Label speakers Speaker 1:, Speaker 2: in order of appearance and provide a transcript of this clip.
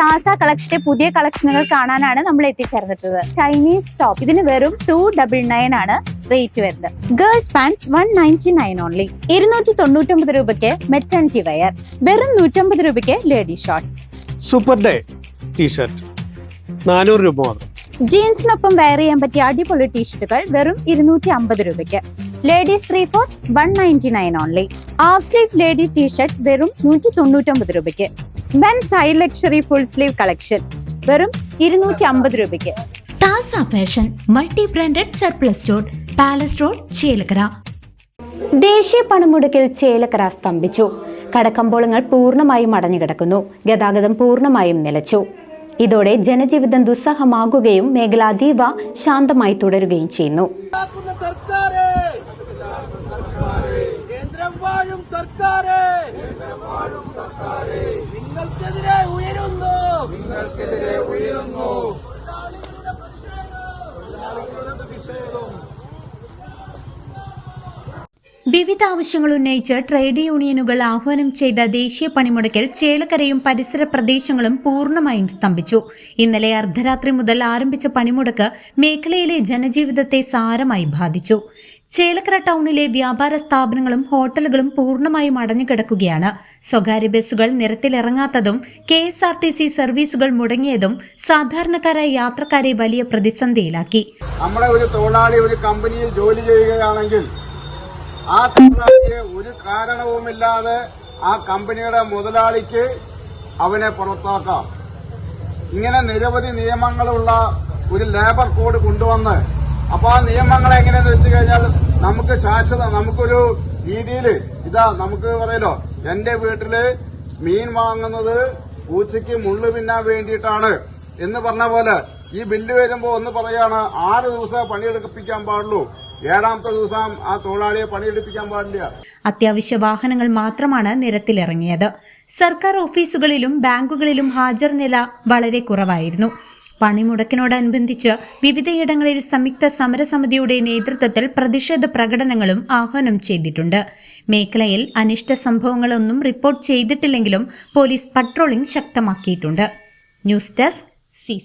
Speaker 1: താസ കളക്ഷന്റെ പുതിയ കളക്ഷനുകൾ കാണാനാണ് നമ്മൾ എത്തിച്ചേർന്നിട്ടുള്ളത്. ചൈനീസ് ടോപ്പ് ഇതിന് വെറും ടു ഡബിൾ നയൻ ആണ് റേറ്റ് വരുന്നത്. Girls pants one ninety nine only ഇരുന്നൂറ്റി തൊണ്ണൂറ്റൊമ്പത് രൂപയ്ക്ക് മെറ്റേണിറ്റി വെയർ വെറും നൂറ്റമ്പത് രൂപയ്ക്ക് lady shorts
Speaker 2: super day t shirt നാനൂറ് രൂപ മാത്രം.
Speaker 1: ജീൻസിനൊപ്പം വെയർ ചെയ്യാൻ പറ്റിയ അടിപൊളി ടീഷർട്ടുകൾ വെറും ഇരുന്നൂറ്റി അമ്പത് രൂപയ്ക്ക്. Ladies three four one ninety nine only half sleeve lady t shirt വെറും നൂറ്റി തൊണ്ണൂറ്റൊമ്പത് രൂപയ്ക്ക്. Mens high luxury full sleeve collection വെറും ഇരുന്നൂറ്റി അമ്പത് രൂപയ്ക്ക്.
Speaker 3: താസ fashion multi branded surplus store palace road Chelakkara
Speaker 1: ദേശീയ പണമുടക്കിൽ ചേലക്കര സ്തംഭിച്ചു. കടക്കമ്പോളങ്ങൾ പൂർണമായും അടഞ്ഞുകിടക്കുന്നു. ഗതാഗതം പൂർണമായും നിലച്ചു. ഇതോടെ ജനജീവിതം ദുസ്സഹമാകുകയും മേഖല അതീവ ശാന്തമായി തുടരുകയും ചെയ്യുന്നു.
Speaker 3: വിവിധ ആവശ്യങ്ങൾ ഉന്നയിച്ച് ട്രേഡ് യൂണിയനുകൾ ആഹ്വാനം ചെയ്ത ദേശീയ പണിമുടക്കിൽ ചേലക്കരയും പരിസര പ്രദേശങ്ങളും പൂർണമായും സ്തംഭിച്ചു. ഇന്നലെ അർദ്ധരാത്രി മുതൽ ആരംഭിച്ച പണിമുടക്ക് മേഖലയിലെ ജനജീവിതത്തെ സാരമായി ബാധിച്ചു. ചേലക്കര ടൗണിലെ വ്യാപാര സ്ഥാപനങ്ങളും ഹോട്ടലുകളും പൂർണമായും അടഞ്ഞുകിടക്കുകയാണ് സ്വകാര്യ ബസ്സുകൾ നിരത്തിലിറങ്ങാത്തതും K S R T C സർവീസുകൾ മുടങ്ങിയതും സാധാരണക്കാരായ യാത്രക്കാരെ വലിയ പ്രതിസന്ധിയിലാക്കി.
Speaker 4: നമ്മുടെ ഒരു തൊഴിലാളി ഒരു കമ്പനിയിൽ ജോലി ചെയ്യുകയാണെങ്കിൽ ആ തൊഴിലാളിയെ ഒരു കാരണവുമില്ലാതെ ആ കമ്പനിയുടെ മുതലാളിക്ക് അവനെ പുറത്താക്കാം. ഇങ്ങനെ നിരവധി നിയമങ്ങളുള്ള ഒരു ലേബർ കോഡ് കൊണ്ടുവന്ന് അപ്പൊ ആ നിയമങ്ങൾ എങ്ങനെയെന്ന് വെച്ച് കഴിഞ്ഞാൽ നമുക്ക് ശാശ്വത നമുക്കൊരു രീതിയിൽ ഇതാ നമുക്ക് പറയലോ എന്റെ വീട്ടിൽ മീൻ വാങ്ങുന്നത് പൂച്ചയ്ക്ക് മുള്ളു പിന്നാൻ വേണ്ടിയിട്ടാണ് എന്ന് പറഞ്ഞ പോലെ ഈ ബില്ല് വരുമ്പോ ഒന്ന് പറയാണ് ആറ് ദിവസം പണിയെടുപ്പിക്കാൻ പാടുള്ളൂ. ഏഴാമത്തെ ദിവസം ആ തൊഴിലാളിയെ പണിയെടുപ്പിക്കാൻ പാടില്ല.
Speaker 3: അത്യാവശ്യ വാഹനങ്ങൾ മാത്രമാണ് നിരത്തിലിറങ്ങിയത്. സർക്കാർ ഓഫീസുകളിലും ബാങ്കുകളിലും ഹാജർ നില വളരെ കുറവായിരുന്നു. പണിമുടക്കിനോടനുബന്ധിച്ച് വിവിധയിടങ്ങളിൽ സംയുക്ത സമരസമിതിയുടെ നേതൃത്വത്തിൽ പ്രതിഷേധ പ്രകടനങ്ങളും ആഹ്വാനം ചെയ്തിട്ടുണ്ട്. മേഖലയിൽ അനിഷ്ട സംഭവങ്ങളൊന്നും റിപ്പോർട്ട് ചെയ്തിട്ടില്ലെങ്കിലും പോലീസ് പട്രോളിംഗ് ശക്തമാക്കിയിട്ടുണ്ട്. News desk C